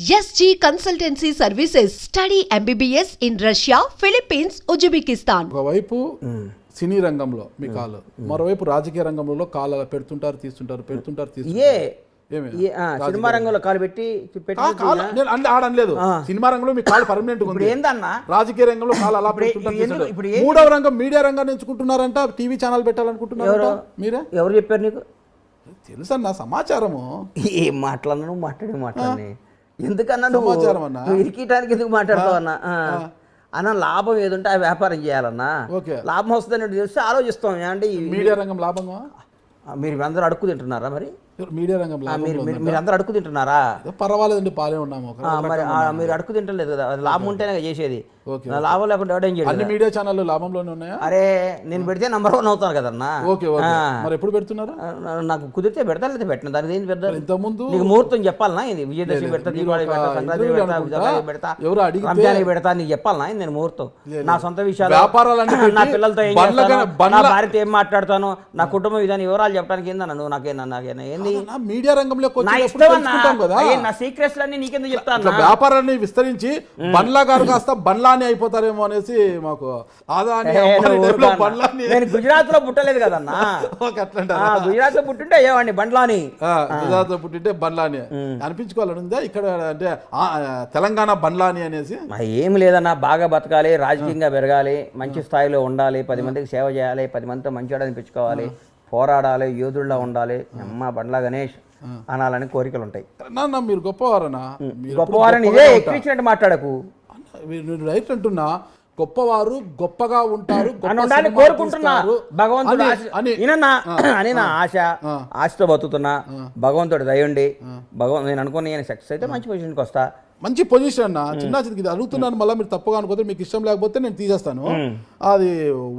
SG Consultancy Services. Study MBBS in Russia, Philippines, Uzbekistan. ఒకవైపు సినీ రంగంలో మీ కాలు మరోవైపు రాజకీయ రంగంలో కాలు అలా పెడుతుంటారు తీస్తుంటారు పెడుతుంటారు ఏ తీస్తుంటారు ఏమి? ఏ, ఆ, సినిమా రంగంలో. కాలు పెట్టి పెట్టి ఆ, కాలు నేను అంటే ఆడనలేదు. సినిమా రంగంలో మీ కాలు పర్మనెంట్ ఇప్పుడు ఉంది ఏందన్నా? రాజకీయ రంగంలో కాలు అలా ఇప్పుడు పెడుతుంటారు ఎందుకు- తీస్తుంటారు. ఇప్పుడు ఏ- మూడవ రంగం మీడియా రంగాన్ని ఎంచుకుంటున్నారంట టీవీ ఛానల్ పెట్టాలనుకుంటున్నారంట ఎవరు? మీరే? ఎవరు చెప్పారు నీకు? తెలుసన్న సమాచారము? ఏం మాట్లాడినా మాట్లాడి మాట్లాడి. ఎందుకన్నా నువ్వు ఇరికియటానికి ఎందుకు మాట్లాడతావు అన్న? లాభం ఏదుంటే ఆ వ్యాపారం చేయాలన్నా. లాభం వస్తుందని తెలిస్తే ఆలోచిస్తాం. అంటే మీడియా రంగం లాభంగా? మీరు అందరూ అడుక్కు తింటున్నారా మరి? మీడియా రంగం ఆ, లాభం మీరు అందరూ అడుక్కు తింటున్నారా? పర్వాలేదండి పాలే ఉన్నాము. మరి అడుక్కు తింటలేదు కదా లాభం ఉంటేనే కదా చేసేది. లాభం లేకుండా ఎవడేం అన్ని మీడియా ఛానళ్ళు లాభంలోనే ఉన్నాయా? అరే నేను పెడితే నంబర్ వన్ అవుతాను కదన్నా. ఓకే. మరి ఎప్పుడు పెడుతున్నారు? నాకు కుదిరితే పెడతా లేదా పెట్టిన. దాని ఏం పెడతా ఇంతకుముందు నీకు ముహూర్తం చెప్పాలనా? ఇది విజయదశమి పెడతా దీపావళి పెడతా సంక్రాంతి పెడతా ఎవరో రంజానికి పెడతా నీకు చెప్పాలనా? నేను ముహూర్తం. నా సొంత విషయాలు నా పిల్లలతో ఏం చేస్తాను? నా భార్యతో ఏం మాట్లాడతాను? నా కుటుంబం ఇదని వివరాలు చెప్పడానికి ఏందన్నా నువ్వు నాకేనా నాకేనా? ఏంది మీడియా రంగంలోకి నా సీక్రెట్స్ అన్ని. నీకెందుకు చెప్తాను వ్యాపారాన్ని విస్తరించి బండ్లా గారు కాస్త బండ్లాని అయిపోతారేమో అనేసి మాకు నేను గుజరాత్లో పుట్టలేదు కదన్నా. గుజరాత్లో పుట్టుంటే అయ్యేవాడిని బండ్లాని. గుజరాత్ పుట్టింటే బండ్లాని. అనిపించుకోవాలని ఉందా? ఇక్కడ అంటే ఆ, తెలంగాణ బండ్లాని అనేసి? మా ఏం లేదన్నా. బాగా బతకాలి రాజకీయంగా పెరగాలి మంచి స్థాయిలో ఉండాలి పది మందికి సేవ చేయాలి పది మందితో మంచివాడు అనిపించుకోవాలి. పోరాడాలి యోధుల్లా ఉండాలి అమ్మ బండ్లా గణేష్ అనాలని కోరికలు ఉంటాయి నాన్న మీరు గొప్పవారనా మీరు గొప్పవారని ఇదే ఎక్కించినట్టు మాట్లాడకు. మీరు రైట్ అంటున్నా గొప్పవారు గొప్పగా ఉంటారు ఉండాలని సినిమా కోరుకుంటున్నా. తీస్తారు. భగవంతుడు అని- నా ఆశ ఆశతో బతుకుతున్నా. భగవంతుడు దయండి భగవంతు నేను అనుకున్న నేను సక్సెస్ అయితే మంచి పొజిషన్కి వస్తా. మంచి పొజిషన్ అన్న. చిన్న చిన్నది ఇది అడుగుతున్నాను మళ్ళీ మీరు తప్పుగా అనుకోతే మీకు ఇష్టం లేకపోతే నేను తీసేస్తాను. అది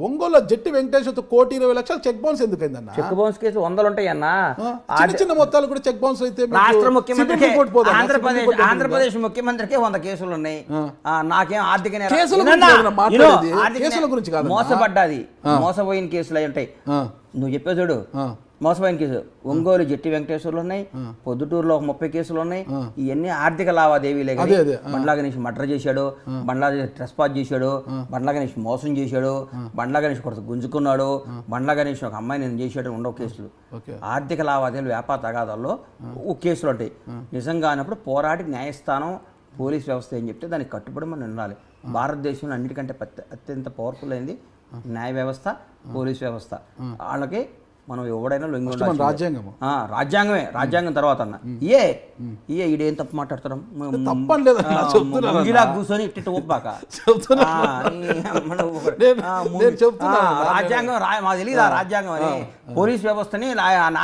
ఒంగోలు జట్టి వెంకటేశ్వర కోటి ఇరవై లక్షలు చెక్ బౌన్స్ ఎందుకైందన్న? చెక్ బౌన్స్ కేసు వందలు ఉంటాయి అన్న చిన్న చిన్న మొత్తాలు కూడా చెక్ బౌన్స్ అయితే రాష్ట్ర? సిబిల్ ఆంధ్రప్రదేశ్? ఆంధ్రప్రదేశ్ ముఖ్యమంత్రికి వంద కేసులు ఉన్నాయి. నాకేం ఆర్థిక కేసుల? గురించి. మోసపడ్డాది. మోసపోయిన కేసులు అయి ఉంటాయి. నువ్వు చెప్పే చూడు. ఆ. మోసపోయిన కేసు ఒంగోలు జట్టి వెంకటేశ్వర్లు ఉన్నాయి పొద్దుటూరులో ఒక ముప్పై కేసులు ఉన్నాయి ఇవన్నీ ఆర్థిక లావాదేవీలే కానీ బండ్లా గణేష్ మర్డర్ చేశాడు బండ్లా ట్రెస్ పాస్ చేశాడు బండ్లా గణేష్ మోసం చేశాడు బండ్లా గణేష్ కొరత గుంజుకున్నాడు బండ్లా గణేష్ ఒక అమ్మాయి నేను చేశాడు ఉండవు కేసులు. ఆర్థిక లావాదేవీలు వ్యాపార తగాదాల్లో కేసులు ఉంటాయి. నిజంగా అన్నప్పుడు పోరాటి న్యాయస్థానం పోలీస్ వ్యవస్థ ఏం చెప్తే దానికి కట్టుబడి మనం ఉండాలి. భారతదేశంలో అన్నిటికంటే అత్యంత పవర్ఫుల్ అయింది న్యాయ వ్యవస్థ పోలీస్ వ్యవస్థ. వాళ్ళకి మనం ఎవడైనా లొంగి మన ఉండాల్సిందే. రాజ్యాంగము. రాజ్యాంగం తర్వాత అన్న. ఏ? ఏ ఈడేం తప్పు మాట్లాడతాం తప్పని అన్న. ఇలా కూర్చొని ఇట్టి ఒప్పాక. రాజ్యాంగం. తెలియదు రాజ్యాంగం అని పోలీస్ వ్యవస్థని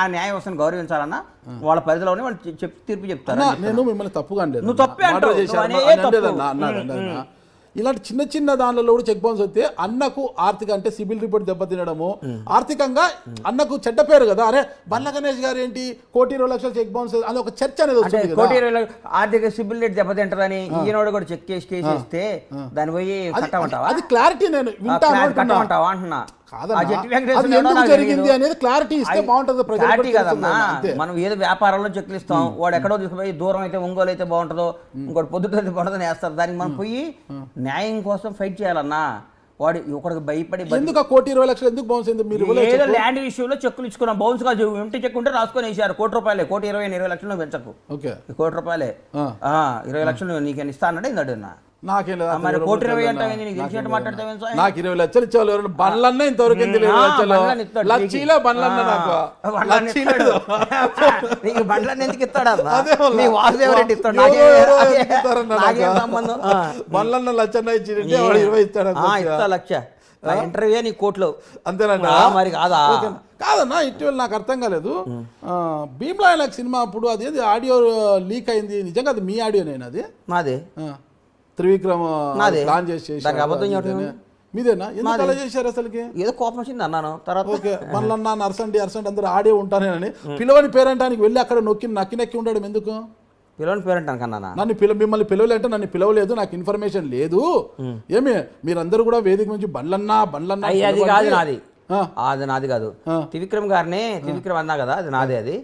న్యాయ వ్యవస్థని గౌరవించాలన్నా వాళ్ళ పరిధిలోనే వాళ్ళు చెప్- చెప్ తీర్పు చెప్తారు నేను మిమ్మల్ని తప్పుగా నువ్వు తప్పే అన్న. ఇలాంటి చిన్న చిన్న దానిలో కూడా చెక్ బౌన్స్ వస్తే అన్నకు ఆర్థిక అంటే సిబిల్ రిపోర్ట్ దెబ్బతినడము. ఆర్థికంగా అన్నకు చెడ్డ పేరు కదా. అరే బల్ల గణేష్ గారు ఏంటి? కోటి ఇరవై లక్షల చెక్ బౌన్స్ అని ఒక చర్చ అనేది వస్తుంది కోటి ఇరవై ఆర్థిక సిబిల్ రేట్ దెబ్బతింటదని ఈయనోడు కూడా చెక్ చేసి కేసు ఇస్తే దాని పోయి అది- కట్టమంటావా? అది క్లారిటీ నేను వింటాను అంటున్నా. జరిగింది. అనేది క్లారిటీ ఇస్తే బాగుంటుంది క్లారిటీ. మనం ఏదో వ్యాపారంలో చెక్లు ఇస్తాం వాడు ఎక్కడో తీసుకుపోయి దూరం అయితే ఒంగోలు అయితే బాగుంటుందో ఇంకోటి పొద్దుట అయితే బాగుంటుందని వేస్తారు. దానికి మనం పోయి న్యాయం కోసం ఫైట్ చేయాలన్నా వాడు ఒకడికి భయపడి ఎందుకు కోటి ఇరవై లక్షలు ఎందుకు బౌన్స్ అయింది? మీరు ఏదో. ల్యాండ్ విషయంలో చెక్కులు ఇచ్చుకున్నాం. బౌన్స్గా ఎంటి చెక్ ఉంటే రాసుకొని వేసారు. కోటి రూపాయలే కోటి ఇరవై ఇరవై లక్షలు పెంచకు. ఓకే. కోటి రూపాయలే. ఇరవై లక్షలు నీకు ఇస్తా అన్నాడు ఇందాడు అన్న. నాకేం మరి కోటి ఇరవై నీకు మాట్లాడతావేం ఇరవై లక్షలు ఇచ్చేవాళ్ళు ఎవరు? బండ్లన్నా ఇంతవరకు ఇరవై లక్షలు బండ్లన్నా నాకు. ఎందుకు ఇస్తాడు? అదే. నీ వాసుదేవ రెడ్డి ఇస్తాడు? అదే-? సంబంధం. బండ్లన్న లచ్చన్న ఇచ్చింటే వాడు ఇరవై ఇస్తాడు ఇస్తా లక్ష ఇంటర్వ్యూ నీ కోట్లు. అంతేనంట ఆ, మరి కాదా. కాదన్నా ఇటీవల నాకు అర్థం కాలేదు. భీమ్లా నాకు సినిమా అప్పుడు అదేది ఆడియో లీక్ అయింది. నిజంగా అది మీ ఆడియో నేను అది నాదే త్రివిక్రమ్. ప్లాన్ చేసి? మీదేనా? ఎందుకు అలా చేశారు అసలుకి? ఏదో కోపం వచ్చింది అన్నాను. తర్వాత ఓకే. మళ్ళన్నా నర్సండి అర్సండి అందరూ ఆడే ఉంటానేనని పిలవని పేరంటానికి వెళ్ళి అక్కడ నొక్కి నక్కి నక్కి ఉండడం ఎందుకు? పిల్లలని పేరెంట్ అనుకన్నా నన్ను పిల మిమ్మల్ని పిలవలేంటే నన్ను పిలవలేదు నాకు ఇన్ఫర్మేషన్ లేదు. ఏమి? మీరందరూ కూడా వేదిక నుంచి బండ్లన్నా బండ్లన్నా అది. కాదు నాది. అది నాది కాదు. త్రివిక్రమ్ గారిని త్రివిక్రమ్ అన్నా కదా అది నాదే అది.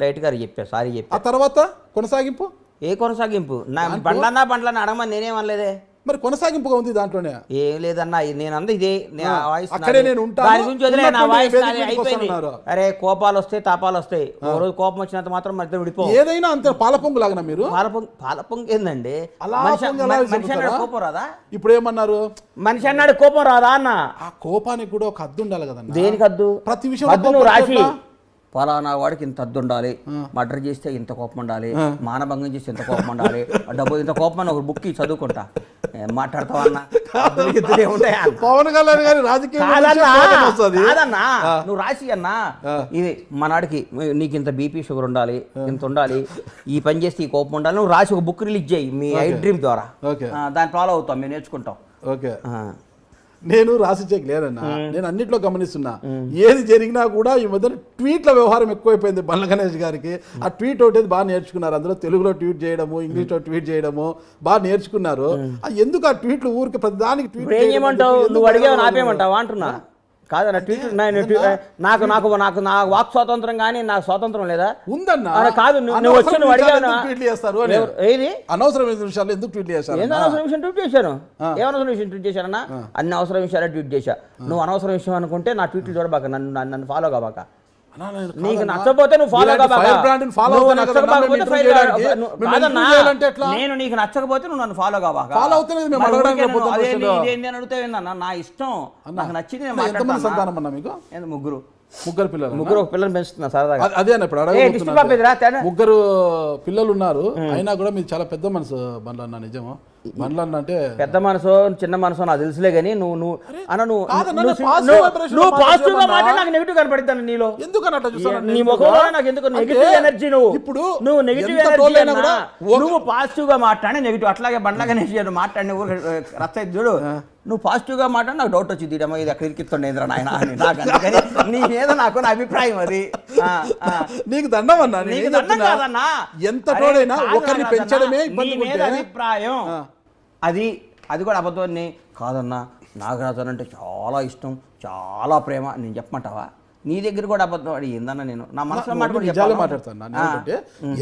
డైరెక్ట్ గారు చెప్పా సారీ చెప్పా. ఆ తర్వాత కొనసాగింపు? ఏ కొనసాగింపు? నా బండ్లన్నా బండ్లన్నా అడగమని నేనేమనలేదే మరి కొనసాగింపుగా ఉంది దాంట్లోనే? ఏం లేదన్నా నేను అంద ఇదే. నే- ఆ వాయిస్ అక్కడే. నేను ఉంటాను, దాని గురించి వదిలే నా ఉన్నటువంటి వాయిస్ అయిపోయింది. అరే కోపాలు వస్తాయి తాపాలు వస్తాయి. ఓ రోజు కోపం వచ్చినంత మాత్రం ఇద్దరు విడిపో. ఏదైనా అంతే పాలపొంగు లాగనా మీరు? పాలపొంగ్ పాలపొంగ్ ఏందండి? అలా మనిషి అన్నాడు? కోపం రాదా? ఇప్పుడు ఏమన్నారు? మనిషి అన్నాడు కోపం రాదా అన్న? ఆ కోపానికి కూడా ఒక హద్దు ఉండాలి కదన్నా? దేనికి అద్దు ప్రతి నువ్వు కోపం రాసి? పలానా వాడికి ఇంత అద్దు ఉండాలి. మర్డర్ చేస్తే ఇంత కోపం ఉండాలి. మానభంగం చేస్తే ఇంత కోపం ఉండాలి. డబ్బు ఇంత కోపం అని ఒక బుక్ చదువుకుంటా. ఏం మాట్లాడతావా అన్న? అద్దులు గిద్దులు ఏముంటాయా అన్న? పవన్ కళ్యాణ్ గారి కాదన్నా నువ్వు రాసి అన్నా. ఇది మనాడికి నీకు ఇంత బీపీ షుగర్ ఉండాలి ఇంత ఉండాలి ఈ పని చేస్తే ఈ కోపం ఉండాలి. నువ్వు రాసి ఒక బుక్ రిలీజ్ చేయి మీ ఐ డ్రీమ్ ద్వారా. దాన్ని ఫాలో అవుతాం మేము నేర్చుకుంటాం. ఓకే. నేను రాసి చెక్ లేదన్నా. నేను అన్నిట్లో గమనిస్తున్నా. ఏది జరిగినా కూడా ఈ మధ్యన ట్వీట్ల వ్యవహారం ఎక్కువైపోయింది బండ్ల గణేష్ గారికి. ఆ ట్వీట్ ఒకటి బాగా నేర్చుకున్నారు. అందులో తెలుగులో ట్వీట్ చేయడము ఇంగ్లీష్లో ట్వీట్ చేయడము బాగా నేర్చుకున్నారు. ఎందుకు ఆ ట్వీట్లు ఊరికి ప్రతిదానికి ట్వీట్ ఇప్పుడు ఏం చేయడం చేయమంటావు? ఎందుకు నువ్వు అడిగావు? నాపేమంటావా అంటున్నా. కాదన్న ట్వీట్ నాకు నాకు నాకు నా వాక్ స్వాతంత్రం కానీ నాకు స్వాతంత్రం లేదా? ఉందన్నా? కాదు నువ్వు వచ్చి నువ్వు అడిగావు ఏది? అనవసరమైన విషయాలు ఎందుకు చేస్తారు ఏంది అనవసరం విషయం ట్వీట్ చేశాను ఏమనవసరం విషయం ట్వీట్ చేశానన్నా అన్ని? అవసరం విషయాలే ట్వీట్ చేశా. నువ్వు అనవసరం విషయం అనుకుంటే నా ట్వీట్లు చూడబాక నన్ను నన్ను- ఫాలో కాబాక. నీకు. నచ్చకపోతే నువ్వు ఫాలో? నేను నీకు నచ్చకపోతే నువ్వు నన్ను ఫాలో అని అడిగితే నా ఇష్టం. నాకు నచ్చింది ముగ్గురు? ముగ్గురు పిల్లలు ముగ్గురు ఒక పిల్లల్ని పెంచుతున్నా సరదాగా. అదే అన్న ఇప్పుడు? ముగ్గురు పిల్లలు ఉన్నారు. అయినా కూడా మీరు చాలా పెద్ద మనసు బండ్లు అన్న నిజము? బండ్లు అన్న అంటే పెద్ద మనసు చిన్న మనసు నాకు తెలుసులే కానీ నువ్వు నువ్వు అన్న నువ్వు నువ్వు- పాజిటివ్గా? మాట్లాడి నాకు నెగిటివ్ కనపడుతాను నీలో. చూస్తాను నీ ముఖంలో? నాకు ఎందుకు నెగిటివ్ ఎనర్జీ నువ్వు? ఇప్పుడు నువ్వు నెగిటివ్ ఎనర్జీ నువ్వు పాజిటివ్గా మాట్లాడి నెగిటివ్ అట్లాగే బండ్లగా నేను మాట్లాడిన రచ్చ చూడు. నువ్వు పాజిటివ్గా మాట్లాడి నాకు డౌట్ వచ్చింది ఇడమ్మ ఇది అక్కడ ఇరికిస్తుండే ఏంద్రా నాయన అని నాకు అందుకని నీ మీద నాకు నా అభిప్రాయం అది. నీకు దండం అన్నా నేను నీకు దండం? కాదన్నా. ఎంత తోడైనా ఒకరిని. పెంచడమే ఇబ్బంది మీద అభిప్రాయం. అది అది కూడా అబద్ధం కాదన్నా నాగరాజన్ అంటే చాలా ఇష్టం చాలా ప్రేమ నేను చెప్పమంటావా నీ దగ్గర కూడా అబద్ధం అడి ఏందన్నా నేను? నా మనసులో మాట కూడా నిజాలే? మాట్లాడతాను. ఏంటంటే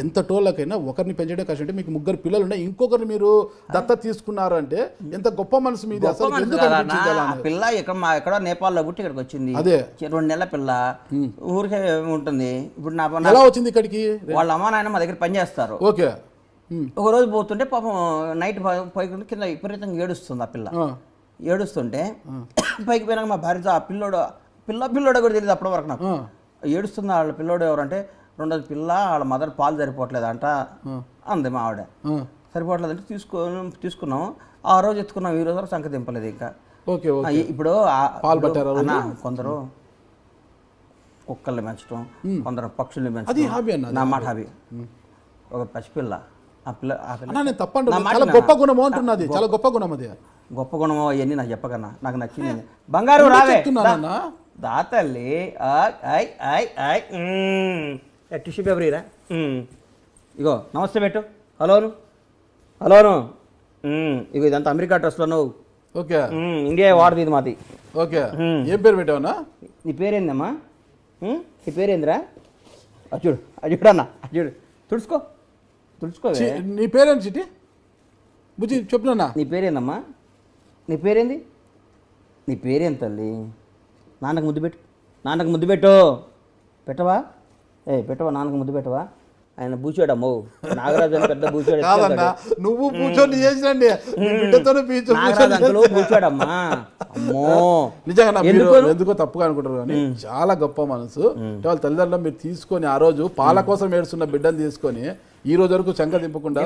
ఎంత టోళ్ళకైనా ఒకరిని పెంచడం కష్టం అంటే మీకు ముగ్గురు పిల్లలు ఉన్నాయి ఇంకొకరిని మీరు దత్త తీసుకున్నారు అంటే ఎంత గొప్ప మనసు మీది? పిల్ల ఇక్కడ మా ఎక్కడో నేపాల్లో పుట్టి ఇక్కడికి వచ్చింది. అదే. రెండు నెలల పిల్ల. ఊరికే ఉంటుంది. ఇప్పుడు నా ఎలా వచ్చింది ఇక్కడికి? వాళ్ళ అమ్మ నాయన మా దగ్గర పని చేస్తారు. ఓకే. ఒక రోజు పోతుంటే పాపం నైట్ పైకి కింద విపరీతంగా ఏడుస్తుంది ఆ పిల్ల. ఏడుస్తుంటే పైకి పోయినాక మా భార్యతో ఆ పిల్లోడు పిల్ల పిల్లోడు కూడా తెలియదు అప్పటి వరకు నాకు. ఆ. ఏడుస్తుంది వాళ్ళ పిల్లోడు ఎవరంటే రెండోది పిల్ల వాళ్ళ మదర్ పాలు సరిపోవట్లేదంట అంది మా ఆవిడ. ఆ. సరిపోవట్లేదంటే తీసుకో తీసుకున్నాం ఆ రోజు ఎత్తుకున్నాం ఈ రోజు వరకు సంఖ్య దింపలేదు ఇంకా. ఓకే ఇప్పుడు పాలు పట్టారా కొందరు కుక్కల్ని పెంచడం కొందరు పక్షుల్ని అది పెంచడం హాబీ అన్న, అది నా మాట హాబీ ఒక పసిపిల్ల ఆ పిల్ల ఆ పిల్ల అన్నా నేను తప్పండి నా మాట చాలా వినన్నా? గొప్ప గుణము అంటున్నది చాలా గొప్ప గుణం అది. గొప్ప గుణమో అవన్నీ నాకు చెప్పకన్నా. నాకు నచ్చింది. బంగారు రావే? దా తల్లి టిష్యూ పేపర్ ఇరా. ఇగో నమస్తే పెట్టు హలోను హలోను. ఇగో ఇదంతా అమెరికా డ్రెస్లో నువ్వు ఓకే. ఇండియా వాడది ఇది మాది ఓకే ఏం పేరు పెట్టావన్నా నీ పేరేందమ్మా మ్మ్? నీ పేరేందిరా అది చూడు అది చూడు అన్న అది చూడు తుడుచుకో తుడుచుకోవే చి- నీ పేరేంటి చిటి బుజ్జి చెప్పునన్నా నీ పేరేందమ్మా నీ పేరేంది నీ పేరేం తల్లి నాన్నకు ముద్దు పెట్టు. నాన్నకు ముద్దు పెట్టు. పెట్టవా? ఏ పెట్టవా? నాన్నకు ముద్దు పెట్టవా? ఆయన బూచాడమ్మో నాగరాజు అని పెద్ద బూచాడు కాదన్నా నువ్వు కూర్చొని చేసినండి. నీ బిడ్డతోనే పీచు నాగరాజు అంకులు బూచాడమ్మా. అమ్మో. నిజంగా ఎందుకు? తప్పుగా అనుకుంటారు కానీ చాలా గొప్ప మనసు. వాళ్ళ తల్లిదండ్రులు మీరు తీసుకొని ఆ రోజు పాల కోసం ఏడుస్తున్న బిడ్డను తీసుకొని ఈ రోజు వరకు శంక దింపకుండా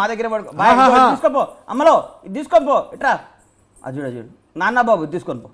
మా దగ్గర. తీసుకోపో అమ్మలో ఇది తీసుకొని పో. ఇట్రా. అది చూడు. నాన్న బాబు తీసుకొని పో.